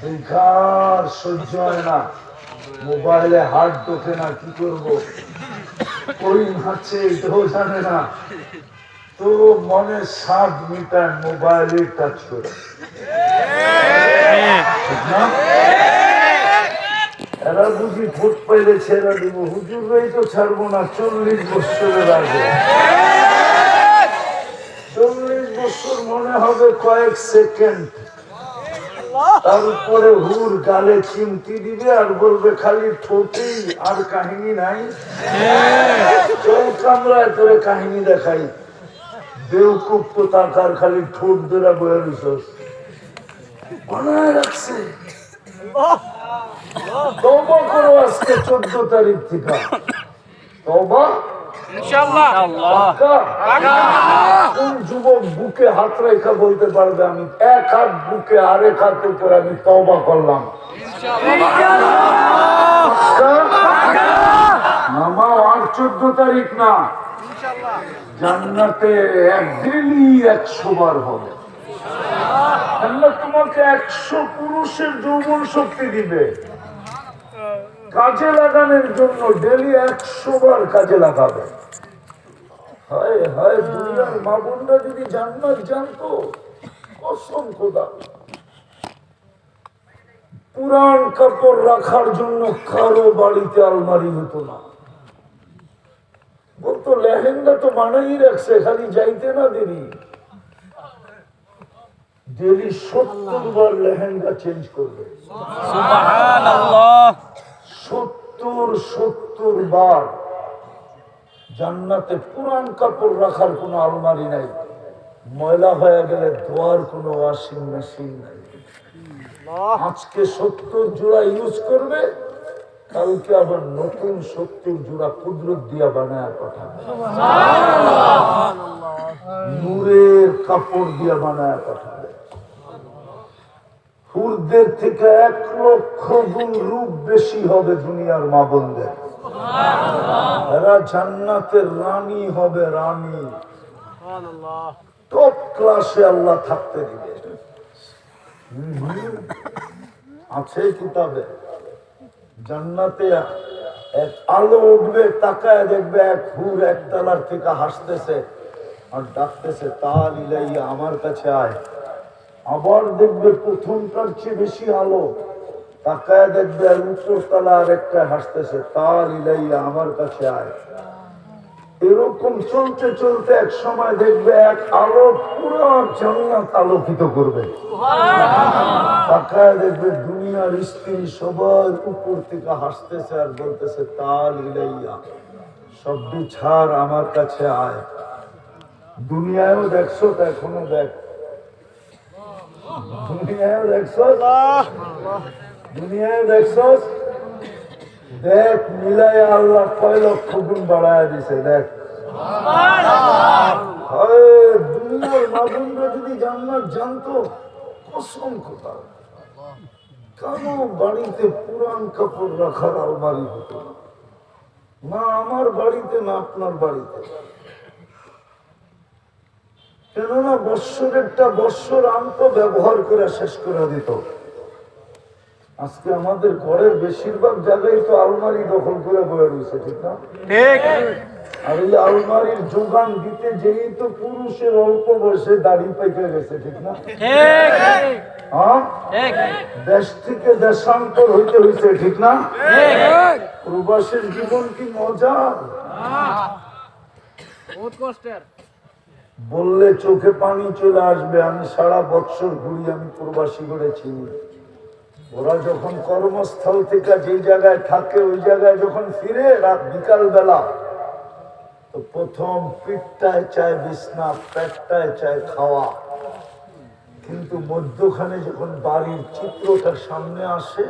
বেকার সহ্য হয় না। মোবাইলে হাত ঢোকে না, কি করব? ওই মাছে এটাও জানে না। তো মনে স্বাদ মিটায় মোবাইলে টাচ করে। এরা বুঝি ভোট পাইলে ছেড়ে দিব। হুজুররাই তো ছাড়বো না, চল্লিশ বছরের আগে। চল্লিশ বছর মনে হবে কয়েক সেকেন্ড। তার উপরে হুর গালে চিমটি দিবে আর বলবে খালি ঠোঁটেই আর কাহিনী নাই। চোখ কামড়ায় তোরে কাহিনী দেখাই। বেউকুপ তো তাকার খালি ঠোঁট ধরে বয়ে রইছস বানায় রাখছে। তবা করো আজকে চোদ্দ তারিখ থেকে। তবা পাক্কা? কোন যুবক বুকে হাত রেখা বলতে পারবে? আমি এক হাত বুকে আরেক হাত উপরে আমি তবা করলাম। পাক্কা? আর চোদ্দ তারিখ না। জান্নাতে একদিনই একশো বার হবে। আল্লাহ তোমাকে একশো পুরুষের যৌবন শক্তি দিবে। কাজে লাগানোর জন্য ডেলি একশো বার কাজে লাগাবে। হায় হায়, দুনিয়ার যদি জান্নাত জানতো, কসম খোদা। পুরান কাপড় রাখার জন্য কারও বাড়িতে আলমারি হতো না। বলতো লেহেঙ্গা তো বানাই রাখছে, খালি যাইতে না দেরি। ডেলি সত্তর বার লেহেঙ্গা চেঞ্জ করবে। সত্তর সত্তর বার জান্নাতে পুরান কাপড় রাখার কোনো আলমারি নাই। ময়লা হয়ে গেলে ধোয়ার কোনো ওয়াশিং মেশিন নাই। আজকে সত্তর জোড়া ইউজ করবে কালকে আবার নতুন সত্তর জোড়া কুদরত দিয়া বানায় পাঠাবে। নূরের কাপড় দিয়া বানায় পাঠাবে। হুরদের থেকে এক লক্ষ গুণ রূপ বেশি হবে দুনিয়ার মা বোনদের। এরা জান্নাতের রানী হবে রানী। টপ ক্লাসে আল্লাহ থাকতে দিবে। আছে কিতাবে। জান্নাতে এক আলো উঠবে, তাকায় দেখবে এক হুর এক তালার থেকে হাসতেছে আর ডাকতেছে, তাল ইলাইয়া, আমার কাছে আয়। আবার দেখবে প্রথমটার চেয়ে বেশি আলো। তাকায় দেখবে আর আর একটা হাসতেছে তাল ইলাইয়া আমার কাছে আয়। এরকম চলতে চলতে এক সময় দেখবে এক আলো পুরো জান্নাত আলোকিত করবে। তাকায় দেখবে দুনিয়ার স্ত্রী সবার উপর থেকে হাসতেছে আর বলতেছে তাল ইলাইয়া সবটি ছাড় আমার কাছে আয়। দুনিয়ায়ও দেখছ তো এখনও দেখ। দুনিয়ায় দেখছ দেখ মিলাই আল্লাহ কয় লক্ষ গুণ বাড়ায় দিছে, দেখ। কেন বাড়িতে পুরান কাপড় রাখার হতো? না? আমার বাড়িতে না আপনার বাড়িতে? কেননা বৎসরেরটা বৎসর আন্ত ব্যবহার করে শেষ করে দিত। আজকে আমাদের ঘরের বেশিরভাগ জায়গায় তো আলমারি দখল করে বয়ে রয়েছে ঠিক না? আর এই আলমারির যোগান দিতে যেই তো পুরুষের অল্প বয়সে দাড়ি পাইকে গেছে ঠিক না? হ্যাঁ? দেশ থেকে দেশান্তর হইতে হইছে ঠিক না? প্রবাসের জীবন কি মজা বললে চোখে পানি চলে আসবে, আমি সারা বৎসর ঘুরি, আমি প্রবাসী করে চিনি ওরা যখন কর্মস্থল থেকে যে জায়গায় থাকে, ওই জায়গায় যখন ফিরে রাত বিকাল বেলা তো প্রথম পিঠটায় চায় বিছনা, পেটটায় চায় খাওয়া। কিন্তু মধ্যখানে যখন বাড়ির চিত্রটা সামনে আসে,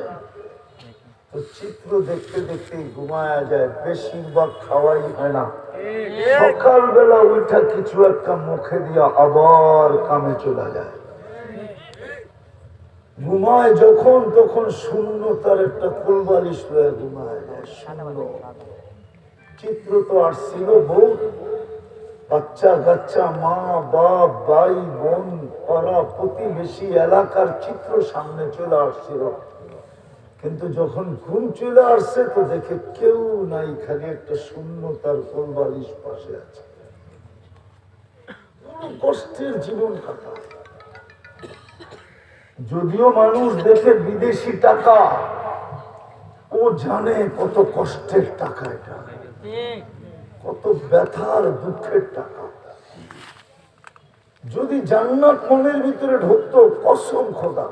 তো চিত্র দেখতে দেখতে ঘুমায়া যায়, বেশিরভাগ খাওয়াই হয় না। সকালবেলা উঠা কিছু একটা মুখে দিয়া আবার কামে চলে যায়। ঘুমায় যখন, তখন শূন্য তার একটা ফুলবালিশ হয়ে ঘুমায়। চিত্র তো আর ছিল বউ। বাচ্চা কাচ্চা, মা, বাপ, ভাই, বোন, পাড়া, প্রতিবেশী, এলাকার চিত্র সামনে চলে আসছিল। কিন্তু যখন ঘুম চলে আসছে, তো দেখে কেউ নাই, খালি একটা শূন্যতার কোল বালিশ পাশে আছে। কষ্টের জীবন কাটা। যদিও মানুষ দেখে বিদেশি টাকা, ও জানে কত কষ্টের টাকা এটা। কত ব্যথার, দুঃখের টাকা। যদি জান্নাত মনের ভিতরে ঢুকতো, কসম খোদা।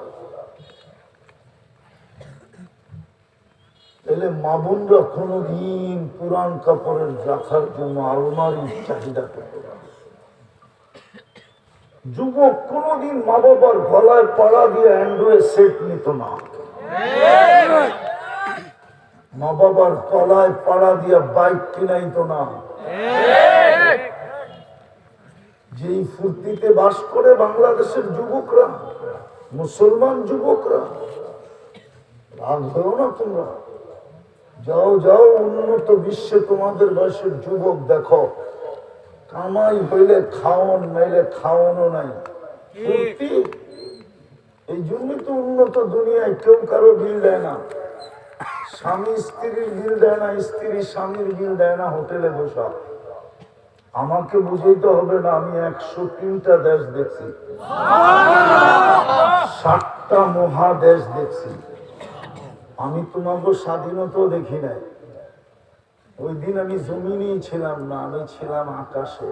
তাহলে মা বোনরা কোনোদিন পুরান কাপড়ের রাখার জন্য আলমারির চাহিদা না। যুবক কোনোদিন মা বাবার গলায় পাড়া দিয়ে অ্যান্ড্রয়েড সেট নিত না। মা বাবার গলায় পাড়া দিয়ে বাইক কিনাইতো না। যেই ফুর্তিতে বাস করে বাংলাদেশের যুবকরা, মুসলমান যুবকরা, রাগ হয়েও না তোমরা। যাও যাও উন্নত বিশ্বে তোমাদের বয়সের যুবক দেখো। কামাই হইলে খাওন নাইলে খাওয়ানো নাই। ফুর্তি এই জন্যই তো উন্নত দুনিয়ায় কেউ কারও বিল দেয় না। স্বামী স্ত্রীর বিল দেয় না স্ত্রী স্বামীর বিল দেয় না হোটেলে বসা। আমাকে বুঝাইতে হবে না আমি একশো তিনটা দেশ দেখছি। সাতটা মহাদেশ দেখছি। আমি তোমাকে স্বাধীনতাও দেখি নাই। ওই দিন আমি জমিনেই ছিলাম না আমি ছিলাম আকাশে।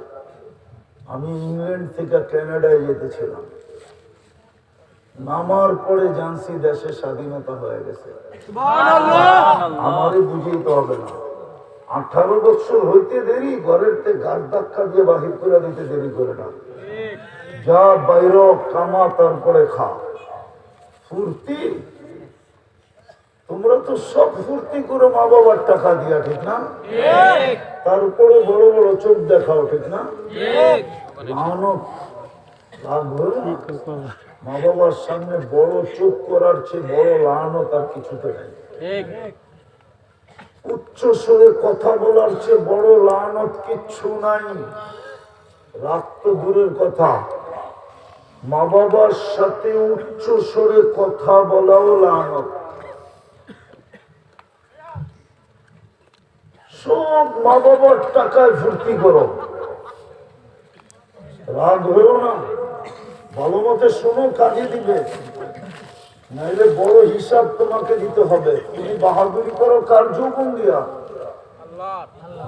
আমি ইংল্যান্ড থেকে কানাডায় যেতেছিলাম। নামার পরে জানসি দেশে স্বাধীনতা হয়ে গেছে। আমারে বুঝাইতে হবে না। আঠারো বছর হইতে দেরি ঘরের তে গাছ ধাক্কা দিয়ে বাহির করে দিতে দেরি করে না। যা বাইর কামা তারপরে খা। ফুর্তি। তোমরা তো সব ফুর্তি করে মা বাবার টাকা দিয়া ঠিক না? তারপরে বড় বড় চোখ দেখাও ঠিক না। মা বাবার সামনে বড় চোখ করার চেয়ে বড় লানত আর কিছুতে নাই। উচ্চ স্বরে কথা বলার চেয়ে বড় লানত কিচ্ছু নাই। রাত তো দূরের কথা। মা বাবার সাথে উচ্চ স্বরে কথা বলাও লানত। সব মা বাবার টাকায় ফুর্তি করো। রাগ হয়েও না। ভালো মতে শোনো কাজে দিবে। নাইলে বড় হিসাব তোমাকে দিতে হবে। তুমি বাহাদুরি করো কার যৌবন দিয়া?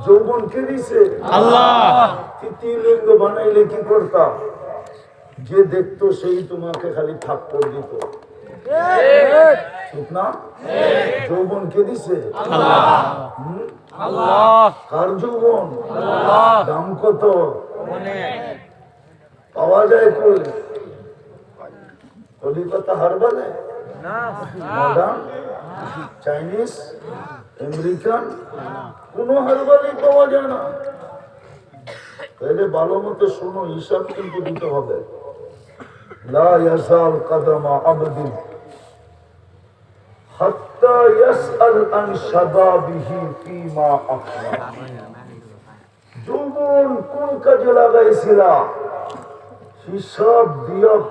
যৌবন কে দিছে? আল্লাহ। তৃতীয় লিঙ্গ বানাইলে কি করতাম যে দেখতো সেই তোমাকে খালি থাপ্পড় দিত। ঠিক না যৌবন কে দিছে? কার যৌবন? দাম কত? পাওয়া যায় কই? কলিকাতা হারবালে? মডার্ন? চাইনিজ? আমেরিকান? কোন হারবালই পাওয়া যায় না। তাহলে ভালো মতো শোনো হিসাব কিন্তু দিতে হবে। লা ইয়াসাল কাদামা আবদিন। কোন কাজে লাগাইছিলা? হিসাব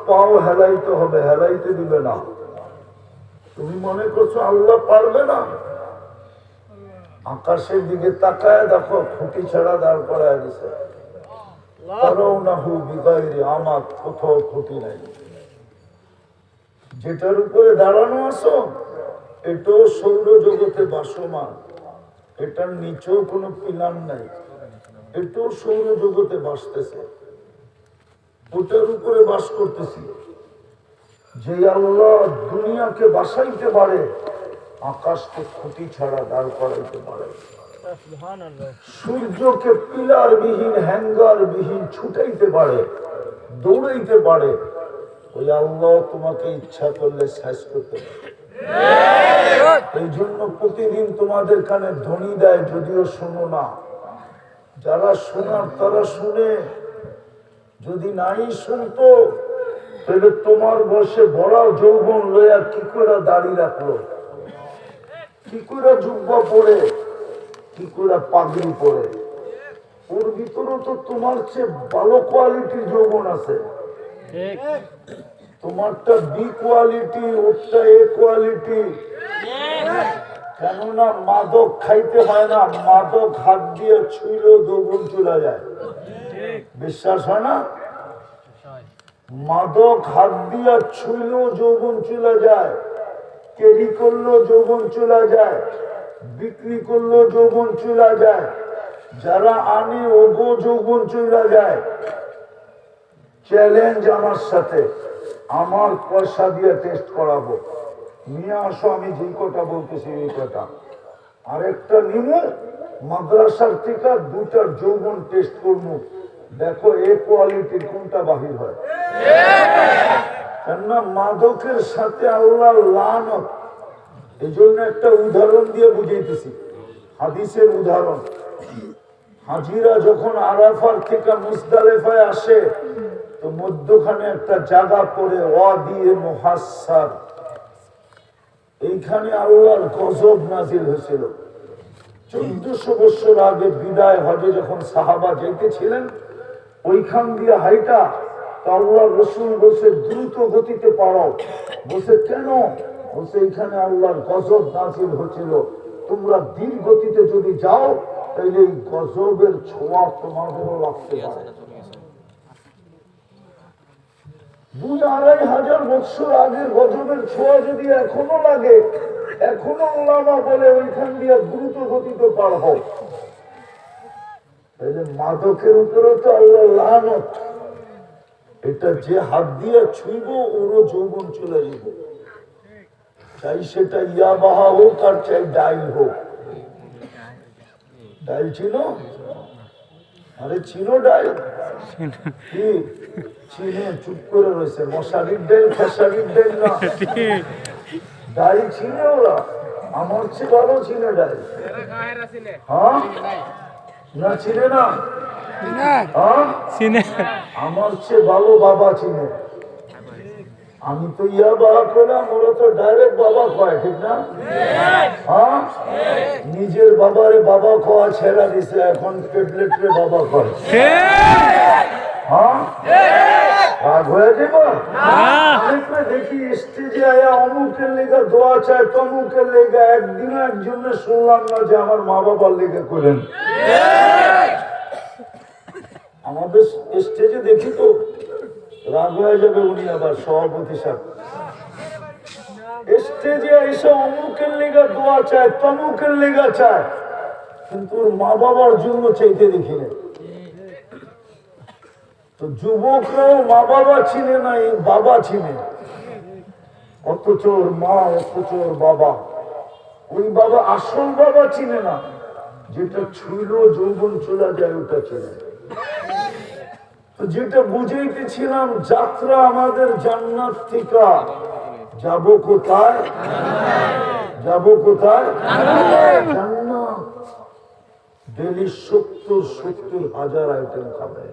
পাও হেলাইতে হবে, হেলাইতে না। তুমি মনে করছ আল্লাহ পারবে না? আকাশের দিকে তাকায় দেখো, খুঁটি ছাড়া দাঁড় হু বিগাইরে, আমার কোথাও খুঁটি নাই। যেটার উপরে দাঁড়ানো আসো এটাও সৌর জগতে বাসমান। এটার নিচেও কোনো পিলার নাই। এটাও সৌর জগতে বাসতেছে। ওটার উপরে বাস করতেছি। যে আল্লাহ দুনিয়াকে বাসাইতে পারে আকাশকে খুঁটি ছাড়া দাঁড় করাইতে পারে। সূর্যকে পিলার বিহীন হ্যাঙ্গার বিহীন ছুটাইতে পারে দৌড়াইতে পারে। ওই আল্লাহ তোমাকে ইচ্ছা করলে শেষ করতে পারে। এই জন্য প্রতিদিন তোমাদের কানে ধ্বনি দেয়, যদিও শোনো না। যারা শোনার, তারা শুনে। যদি নাই শুনতো, তাহলে তোমার বসে বড় যৌবন লইয়া কি করে দাড়ি রাখল? কি করে জুব্বা পরে কি করে পাগড়ি পরে ওর ভিতরে তো তোমার চেয়ে ভালো কোয়ালিটির যৌবন আছে। ঠিক। তোমারটা বি কোয়ালিটি ওরটা এ কোয়ালিটি কেননা মাদক খাইতে হয় না, মাদক হাত দিয়ে ছুঁইলেও যৌবন চলে যায়। বিশ্বাস হয় না? মাদক হাত দিয়ে ছুঁইলেও যৌবন চলে যায়, কেরি করলেও যৌবন চলে যায়, বিক্রি করলেও যৌবন চলে যায়, যারা আনে ওগো যৌবন চলে যায়। চ্যালেঞ্জ আমার সাথে। আমার পয়সা দিয়ে টেস্ট করাবো। নিয়ে আসো, আমি যেই কথা বলতেছি এই কথা। আরেকটা নিমু, মাদ্রাসার থেকে দুটার যৌবন টেস্ট করব। দেখো, এ কোয়ালিটির কোনটা বাহির হয়? কেননা মাদকের সাথে আল্লাহ লানত। এই জন্য একটা উদাহরণ দিয়ে বুঝাইতেছি। হাদিসের উদাহরণ। হাজিরা যখন আরাফার থেকে মুজদালেফায় আসে তো মধ্যখানে একটা জায়গা পড়ে অ দিয়ে মহাসার এইখানে আল্লাহর গজব নাজিল হয়েছিল। চোদ্দশো বছর আগে বিদায় হজে যখন সাহাবা যেতেছিলেন, ওইখান দিয়ে হাইটা আল্লাহ রসুল বসে দ্রুত গতিতে পারো। বসে কেন? বসে এইখানে আল্লাহর গজব নাজিল হচ্ছিল তোমরা ধীর গতিতে যদি যাও তাহলে এই গজবের ছোঁয়া তোমাদেরও লাগতে পারে। দুই আড়াই হাজার বছর আগের গজবের ছোঁয়া যদি এখনও লাগে, এখনও ওলামা বলে ওইখান দিয়ে দ্রুত গতিতে পার তাইলে মাদকের উপরে তো আল্লাহ লানত। এটা যে হাত দিয়ে ছুঁইব, ওরও যৌবন চলে যাব চাই সেটা ইয়া বাহা হোক আর চাই ডাইল হোক। ডাইল ছিল আরে ছিল ডাইল? চুপ করে রয়েছে মশারির ডাইল খেসারির ডাইল না ওরা আমার চেয়ে ভালো হ্যাঁ। না না আমার চেয়ে ভালো বাবা চিনে। আমি তো ইয়া বাবা করলাম ওরা তো ডাইরেক্ট বাবা কয় ঠিক না? হ্যাঁ? নিজের বাবারে বাবা খাওয়া ছেড়া দিছে, এখন পেটলেটরে বাবা কয় হ্যাঁ? রাগ হয়ে যাব দেখি স্টেজে আয়া অমুকের লেগে দোয়া চায়, তমুকের লেগে একদিন একজনে শুনলাম না যে আমার মা বাবার লেগে করেন। আমাদের স্টেজে দেখি তো রাগ হয়ে যাবে উনি আবার সভাপতি মা তো যুবকরাও মা বাবা চিনে না, এই বাবা চিনে। অথচ মা, অথচ বাবা, ওই বাবা আসল বাবা চিনে না। যেটা ছুঁইল যৌবন চলে যায়, ওটা চেনে তো যেটা বুঝাইতেছিলাম, যাত্রা আমাদের জান্নাত থেকে। যাব কোথায়? যাব কোথায়? সত্তর সত্তর হাজার আইটেম খাবে।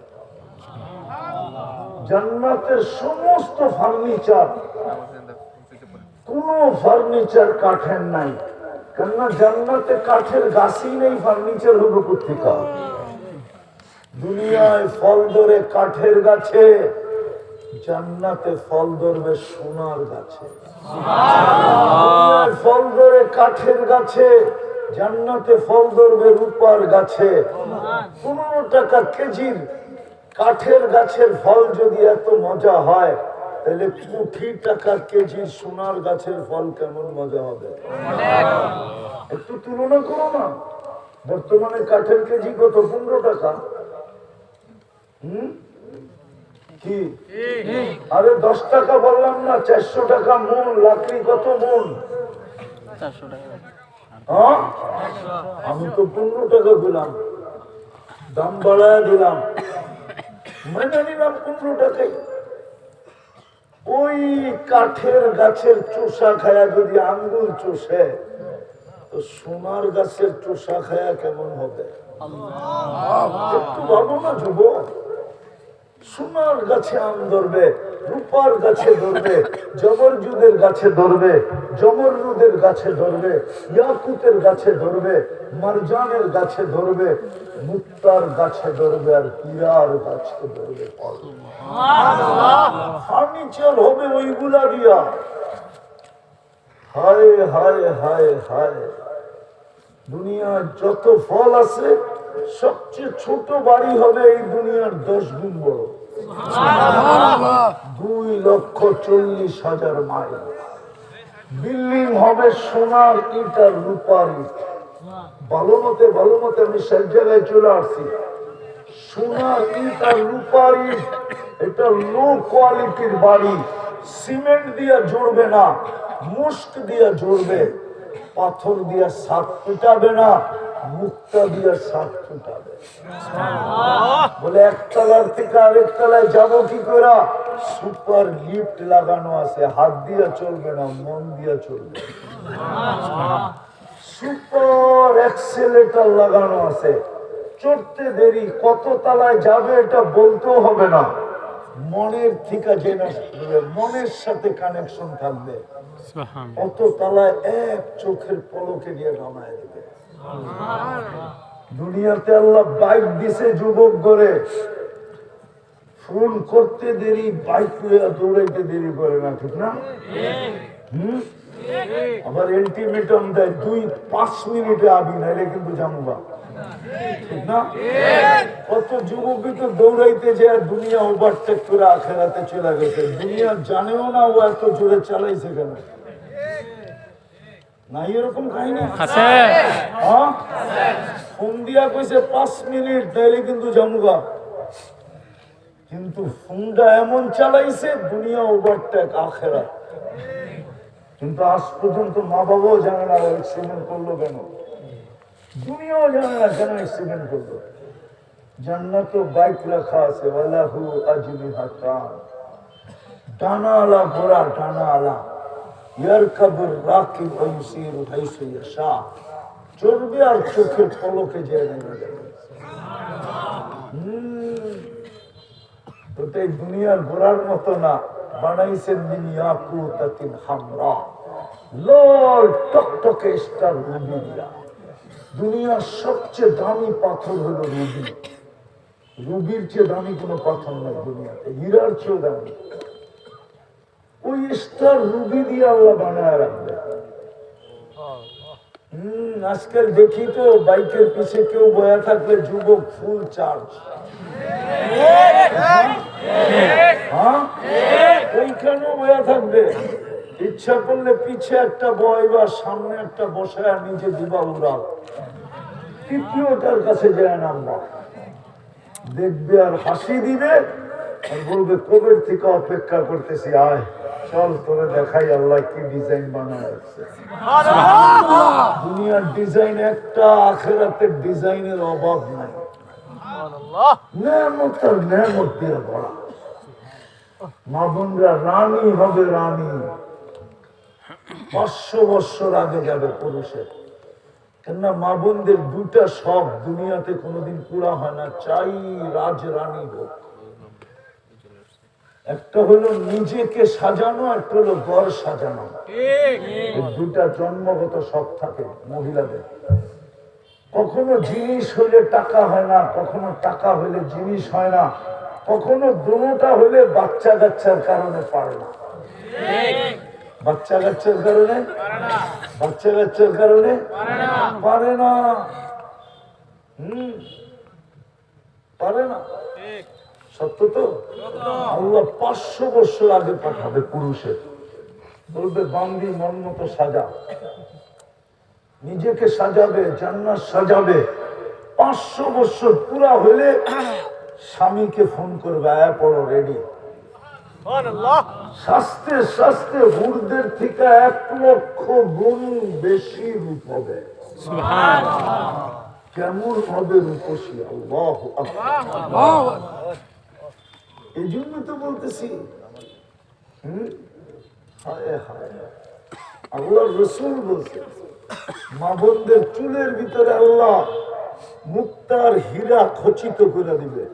জান্নাতের সমস্ত ফার্নিচার, কোন ফার্নিচার কাঠের নাই। কেননা জান্নাতে কাঠের গাছই নেই, ফার্নিচার হবে কোথেকা দুনিয়ায় ফল ধরে কাঠের গাছে, জান্নাতে ফল ধরবে সোনার গাছে। ফল ধরে কাঠের গাছে, জান্নাতে ফল ধরবে রূপার গাছে। পনেরো টাকা কেজির কাঠের গাছের ফল যদি এত মজা হয়, তাহলে কোটি টাকা কেজির সোনার গাছের ফল কেমন মজা হবে? একটু তুলনা করো না। বর্তমানে কাঠের কেজি কত? পনেরো টাকা। হুম? কি? আরে দশ টাকা বললাম না চারশো টাকা লাকড়ি কত হ্যাঁ? আমি তো পনেরো টাকা দিলাম দাম বাড়ায় দিলাম। মেনে নিলাম পনেরো টাকাই। ওই কাঠের গাছের চোষা খায়া যদি আঙ্গুল চষে তো সোনার গাছের চোষা খায়া কেমন হবে? একটু ভাবো না যুবক। সোনার গাছে আম ধরবে রূপার গাছে ধরবে জবরজুদের গাছে ধরবে জমরনুদের গাছে ধরবে ইয়াকুতের গাছে ধরবে মারজানের গাছে ধরবে মুক্তার গাছে ধরবে আর পীরার গাছে ধরবে। ফার্নিচার হবে ওইগুলা দিয়া। হায় হায় হায় হায়। দুনিয়ার যত ফল আছে সবচেয়ে ছোট বাড়ি হবে এই দুনিয়ার দশ গুণ বড়। দুই লক্ষ চল্লিশ হাজার মাইল। বিল্ডিং হবে সোনার ইট আর রূপার ইট ভালো মতে ভালো মতে আমি সেই জায়গায় চলে আসছি। সোনার ইট আর রূপার ইট এটা লো কোয়ালিটির বাড়ি। সিমেন্ট দিয়ে জুড়বে না মুস্ক দিয়ে জুড়বে। পাথর দিয়া সাপ পিটাবে না। মুক্তা দিয়া সাপ পিটাবে বলে একতলার থেকে আরেক যাব কি করে? সুপার লিফট লাগানো আছে হাত দিয়া চলবে না মন দিয়া চলবে। সুপার লাগানো আছে। চড়তে দেরি কত তালায় যাবে এটা বলতেও হবে না। মনের থেকে জেনে মনের সাথে কানেকশন থাকবে। অত তালায় এক চোখের পলকে দিয়ে নামায় দেবে। দুনিয়াতে আল্লাহ বাইক দিছে যুবক করে ফোন করতে দেরি, বাইক দৌড়াইতে দেরি করে না, ঠিক না? আবার দেয়, দুই পাঁচ মিনিটে আবি কিন্তু ঠিক না? কত যুবকই তো দুনিয়া চলে গেছে। দুনিয়া জানেও না ও এত জোরে চালাইছে কেন? নাই এরকম কাহিনী? আছে। হ্যাঁ? ফোন দিয়া কইছে পাঁচ মিনিট তাইলে কিন্তু জামুগা। কিন্তু ফোনটা এমন চালাইছে দুনিয়া ওভারটেক আখেরা। কিন্তু আজ পর্যন্ত মা বাবাও জানে না অ্যাক্সিডেন্ট করল কেন। দুনিয়াও জানে না কেন অ্যাক্সিডেন্ট করল। জান্নাত বাইক রাখা আছে ওয়ালাহু আজমি হাতান টানা আলা ঘোড়া টানা আলা চলবে আর চোখের পলকে যে দুনিয়ার ঘোরার মতো না। বানাইছেন মিন ইয়াকুতাতিন হামরা। স্টার দুনিয়ার সবচেয়ে দামি পাথর হলো রুবি। রুবির চেয়ে দামি কোনো পাথর নাই দুনিয়াতে। হীরার চেয়েও দামি। স্টার রুবি দিয়ে আল্লাহ বানায় রাখবে। হম, আজকাল দেখি তো বাইকের পিছে কেউ বয়া থাকলে যুবক ফুল চার্জ হ্যাঁ? ওইখানেও বয়া থাকবে। ইচ্ছা করলে পিছে একটা বয় বা সামনে একটা বসায় নিজে দিবা উড়াল তৃতীয়টার কাছে যায় নামবা দেখবে আর হাসি দিবে আর বলবে কবের থেকে অপেক্ষা করতেছি? আয়। চল তোরে দেখাই আল্লাহ কি ডিজাইন বানায় রাখছে দুনিয়ার ডিজাইন একটা আখেরাতের ডিজাইনের অভাব নাই। নেমত আর নেমত দিয়ে ভরা মা বোনরা রানী হবে রানী। পাঁচশো বৎসর আগে যাবে পুরুষের। কেননা মা বোনদের দুটা সব দুনিয়াতে কোনোদিন পুরা হয় না। চাই রাজ রানী হোক। একটা হলো নিজেকে সাজানো একটা হলো ঘর সাজানো। দুটা জন্মগত শখ থাকে মহিলাদের। কখনো জিনিস হইলে টাকা হয় না কখনো টাকা হইলে জিনিস হয় না কখনো দুটা হইলে বাচ্চা কাচ্চার কারণে পারে না। বাচ্চা কাচ্চার কারণে? বাচ্চা কাচ্চার কারণে? পারে না। হম। পারে না। সত্য তো? আল্লাহ পাঁচশো বছর আগে পাঠাবে পুরুষের বলবে বান্দি মন মতো সাজা। নিজেকে সাজাবে জান্নাত সাজাবে। পাঁচশো বছর পুরা হলে স্বামীকে ফোন করবে আয়া পড়ো রেডি শাস্তে শাস্তে হুরদের থেকে এক লক্ষ গুণ বেশি রূপ হবে। কেমন হবে রূপসী? আল্লাহ এই জন্য তো বলতেছি। হুম? হায় হায়। আল্লাহ রসুল বলছে মা বোনদের চুলের ভিতরে আল্লাহ মুক্তার হীরা খচিত করে দিবে।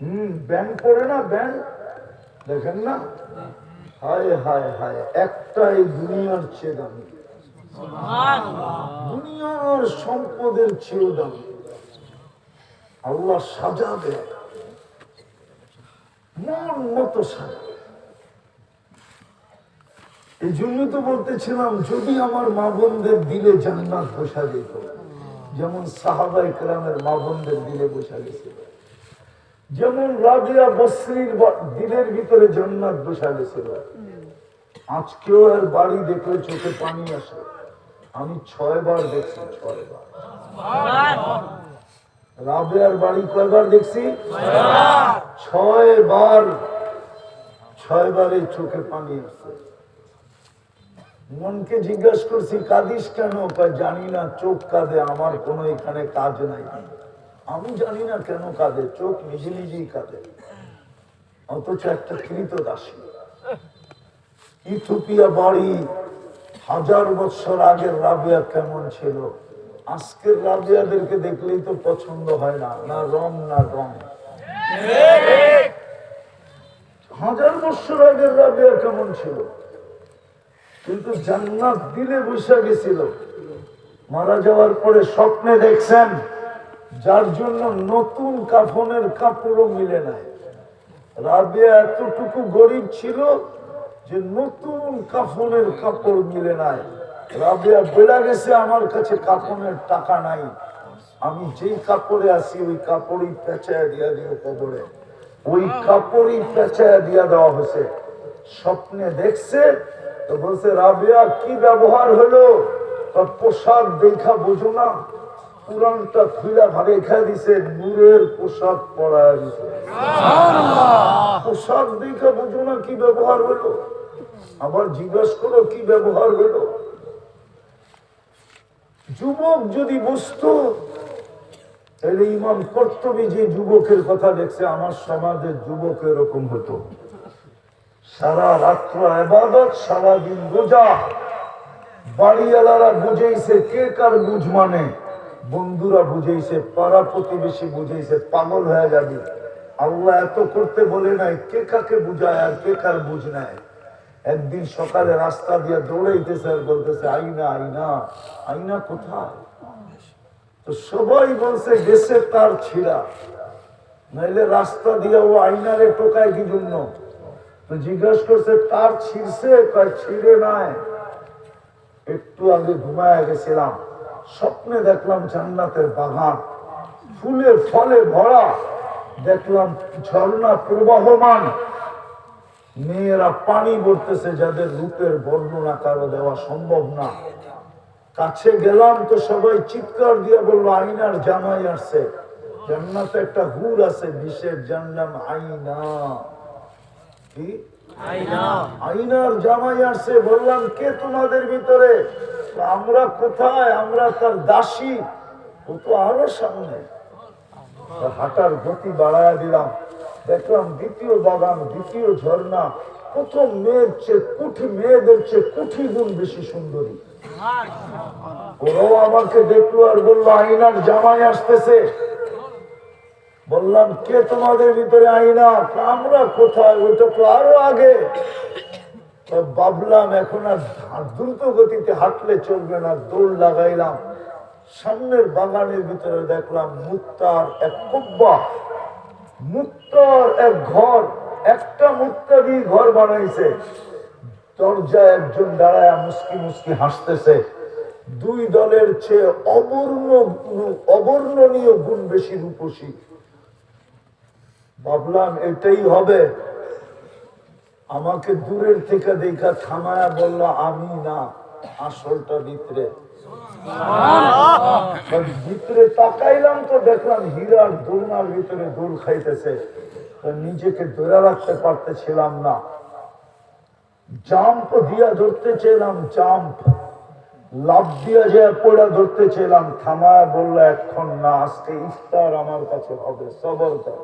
হম ব্যান করে না ব্যান। দেখেন না? হায় হায় হায় একটাই দুনিয়ার চেয়ে দামি। দুনিয়ার সম্পদের চেয়েও দামি। আল্লাহ সাজাবে মন মতো সাজাবে এই জন্য তো বলতেছিলাম যদি আমার মা বোনদের দিলে জান্নাত বসা যেত যেমন সাহাবা ইকরামের মা বোনদের দিলে বসা গেছিল যেমন রাবিয়া বসরির দিলের ভিতরে জান্নাত বসা গেছিল। আজকেও আর বাড়ি দেখলে চোখে পানি আসে। আমি ছয় বার দেখছি ছয় বার রাবেয়ার বাড়ি কয়বার দেখছি? বার ছয় বার এই চোখে পানি আসে মনকে জিজ্ঞাসা করছি, কাঁদিস কেন? জানি না, চোখ কাঁদে, আমার কোনো এখানে কাজ নাই। আমি জানি না কেন কাঁদে, চোখ নিজে নিজেই কাঁদে। অথচ একটা কৃত দাসী ইথোপিয়া বাড়ি হাজার বছর আগের রাবিয়া কেমন ছিল? আজকের রাবিয়াদেরকে দেখলেই তো পছন্দ হয় না না রং না রং। হাজার বছর আগের রাবিয়া কেমন ছিল? কিন্তু জান্নাত দিলে বসে গেছিল। মারা যাওয়ার পরে স্বপ্নে দেখছেন, যার জন্য নতুন কাফনের কাপড়ও মিলে নাই। রাবিয়া এতটুকু গরিব ছিল যে নতুন কাফনের কাপড় মিলে নাই। রাবিয়া বেড়া গেছে, আমার কাছে কাফনের টাকা নাই। আমি যেই কাপড়ে আছি, ওই কাপড়ই পেঁচায় দিয়া দিও কবরে। ওই কাপড়ই পেঁচায় দিয়া দেওয়া হয়েছে। স্বপ্নে দেখছে তো বলছে রাবিয়া কি ব্যবহার হলো? পোশাক দেখা বুঝো না। পুরানটা খুলা ভাবে দিছে নূরের পোশাক পরায় দিছে। পোশাক দেখে বুঝো না কি ব্যবহার হলো? আবার জিজ্ঞাসা করো কি ব্যবহার হলো? যুবক যদি বুঝতো তাহলে ইমাম কর্তবী যে যুবকের কথা দেখছে, আমার সমাজের যুবক এরকম হতো। সারা রাত্র আবাদত, সারাদিন রোজা। বাড়িওয়ালারা বুঝেইছে কে কার বুঝ মানে। বন্ধুরা বুঝেইছে, পাড়া প্রতিবেশী বুঝেইছে, পাগল হয়ে যাবে। আল্লাহ এত করতে বলে নাই কে কাকে বুঝায় আর কে কার বুঝ নেয় একদিন সকালে রাস্তা দিয়ে দৌড়াইতেছে আর বলতেছে আইনা আইনা আইনা কোথায়? সবাই বলছে, গেছে তার ছিড়া। নাইলে রাস্তা দিয়ে ও আইনারে টোকায় কি জন্য তো জিজ্ঞাসা করছে, তার ছিঁড়ছে? কয়, ছিঁড়ে নাই। একটু আগে ঘুমায় গেছিলাম, স্বপ্নে দেখলাম জান্নাতের বাগান, ফুলে ফলে ভরা। দেখলাম ঝর্ণা প্রবাহমান। মেয়েরা পানি ভরতেছে, যাদের রূপের বর্ণনা কারও দেওয়া সম্ভব না। কাছে গেলাম তো সবাই চিৎকার দিয়ে বলল আইনার জামাই আসছে। জান্নাতে একটা হুর আছে বিশেষ যার নাম আইনা কি? আইনার জামাই আসছে বললাম কে তোমাদের ভিতরে? আমরা কোথায়? আমরা তার দাসী। ও তো আরও সামনে। হাঁটার গতি বাড়ায় দিলাম। দেখলাম দ্বিতীয় বাগান দ্বিতীয় ঝর্ণা। প্রথম মেয়ের চেয়ে কুঠি, মেয়েদের চেয়ে কুঠি গুণ বেশি সুন্দরী? ওরাও আমাকে দেখল আর বলল আইনার জামাই আসতেছে। বললাম, কে তোমাদের ভিতরে আইনা আমরা কোথায়? ওটা তো আরও আগে। ভাবলাম, এখন আর দ্রুত গতিতে হাঁটলে চলবে না দৌড় লাগাইলাম। সামনের বাগানের ভিতরে দেখলাম, মুক্তার এক কুব্বা, মুক্তার এক ঘর। একটা মুক্তা ঘর বানাইছে। দরজায় একজন দাঁড়ায় মুসকি মুসকি হাসতেছে। দুই দলের চেয়ে অবর্ণ অবর্ণনীয় গুণ বেশি রূপসী। ভাবলাম এটাই হবে। আমাকে দূরের থেকে দেখা থামায়া বলল আমি না আসলটা ভিতরে। ভিতরে তাকাইলাম তো দেখলাম হীরার দোলনার ভিতরে দোল খাইতেছে। নিজেকে ধরে রাখতে পারতেছিলাম না। জাম্প দিয়া ধরতে চাইলাম জাম্প। লাভ দিয়া যায় পড়া ধরতে চাইলাম থামায় বলল এখন না আজকে ইফতার আমার কাছে হবে সবর কর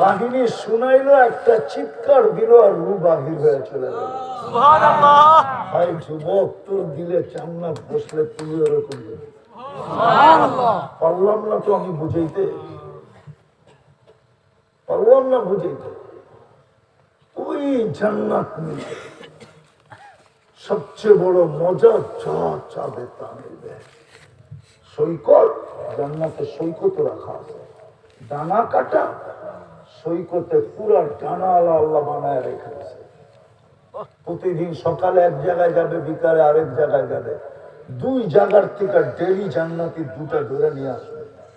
কাহিনী শুনাইলো একটা চিৎকার দিল আর রু বাহির হয়ে চলে গেল। ভাই যুবক তোর দিলে চান্নাত বসলে তুই ওরকম পারলাম না তো আমি বুঝাইতে। পারলাম না বুঝাইতে ওই জান্নাত মিলবে সবচেয়ে বড় মজা যা চাবে তা মিলবে। সৈকত, জান্নাতে সৈকত রাখা আছে। ডানা কাটা, সৈকতে পুরা ডানা আলা আল্লাহ বানায় রেখেছে প্রতিদিন সকালে এক জায়গায় যাবে, বিকালে আরেক জায়গায় যাবে। দুই জায়গার থেকে ডেলি জান্নাতি দুটা ধরে নিয়ে আসবে।